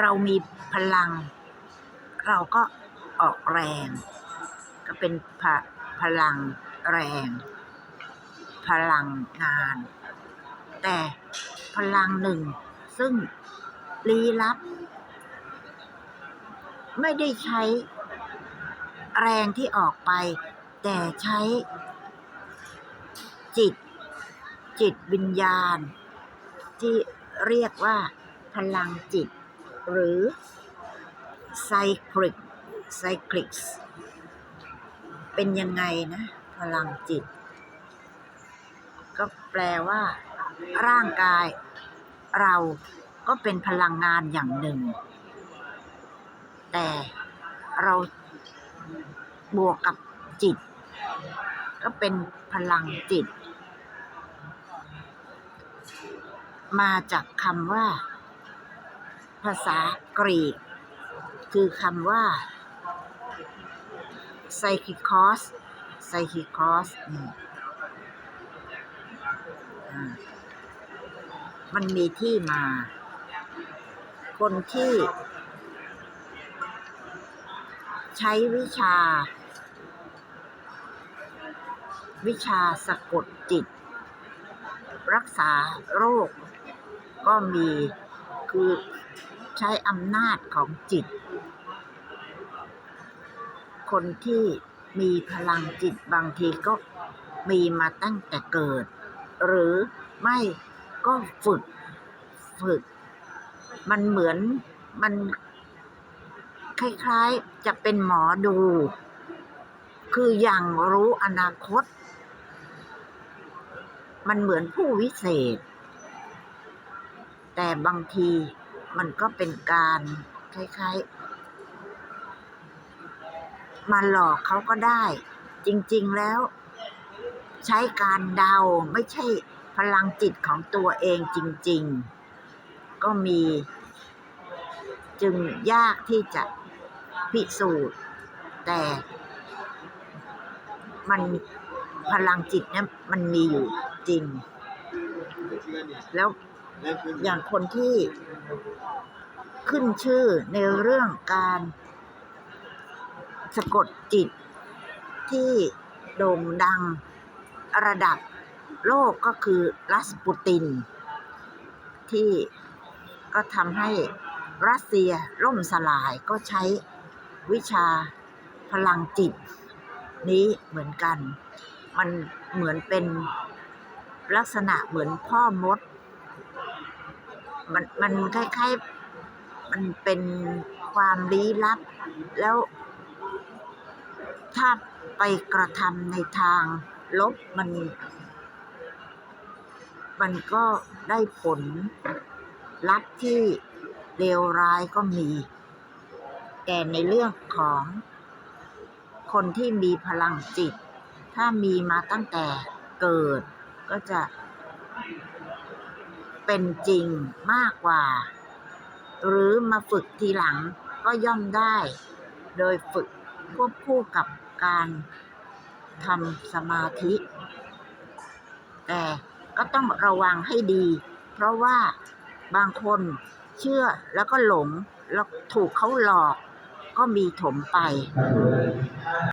เรามีพลัง เราก็ออกแรง ก็เป็นพพลังแรง พลังงาน แต่พลังหนึ่ง ซึ่งลี้ลับ ไม่ได้ใช้แรงที่ออกไป แต่ใช้จิต จิตวิญญาณ ที่เรียกว่าพลังจิต หรือ cyclic cyclics เป็นยังไงนะ พลังจิต ก็แปลว่า ร่างกายเราก็เป็นพลังงานอย่างหนึ่ง แต่เราบวกกับจิต ก็เป็นพลังจิต มาจากคำว่าาษากรีก คือคำว่า psychikos psychikos อืมอ่ามันมีที่มา คนที่ ใช้วิชา วิชาสะกดจิต รักษาโรค ก็มีคือ ใช้อำนาจของจิต คนที่มีพลังจิตบางทีก็มีมาตั้งแต่เกิด หรือไม่ก็ฝึกฝึก มันเหมือนมันคล้ายๆจะเป็นหมอดู คืออย่างรู้อนาคต มันเหมือนผู้วิเศษ แต่บางที มันก็เป็นการคล้ายๆ มาหลอกเขาก็ได้ จริงๆแล้ว ใช้การเดาไม่ใช่พลังจิตของตัวเองจริง ๆ ก็มี จึงยากที่จะพิสูจน์ แต่ มันพลังจิตเนี่ยมันมีอยู่จริง แล้ว อย่างคนที่ขึ้นชื่อในเรื่องการสะกดจิตที่โด่งดังระดับโลกก็คือรัสปูติน ที่ก็ทำให้รัสเซียล่มสลายก็ใช้วิชาพลังจิต นี้เหมือนกัน มันเหมือนเป็นลักษณะเหมือนพ่อมด มันมันคล้ายๆมันเป็นความลี้ลับ แล้ว ถ้าไปกระทำในทางลบมัน มันก็ได้ผลลัพธ์ที่เลวร้ายก็มี แต่ในเรื่องของคนที่มีพลังจิต ถ้ามีมาตั้งแต่เกิดก็จะ เป็นจริงมากกว่า หรือมาฝึกทีหลังก็ย่อมได้ โดยฝึกควบคู่กับการทำสมาธิ แต่ก็ต้องระวังให้ดี เพราะว่าบางคนเชื่อแล้วก็หลง แล้วถูกเขาหลอกก็มีถมไป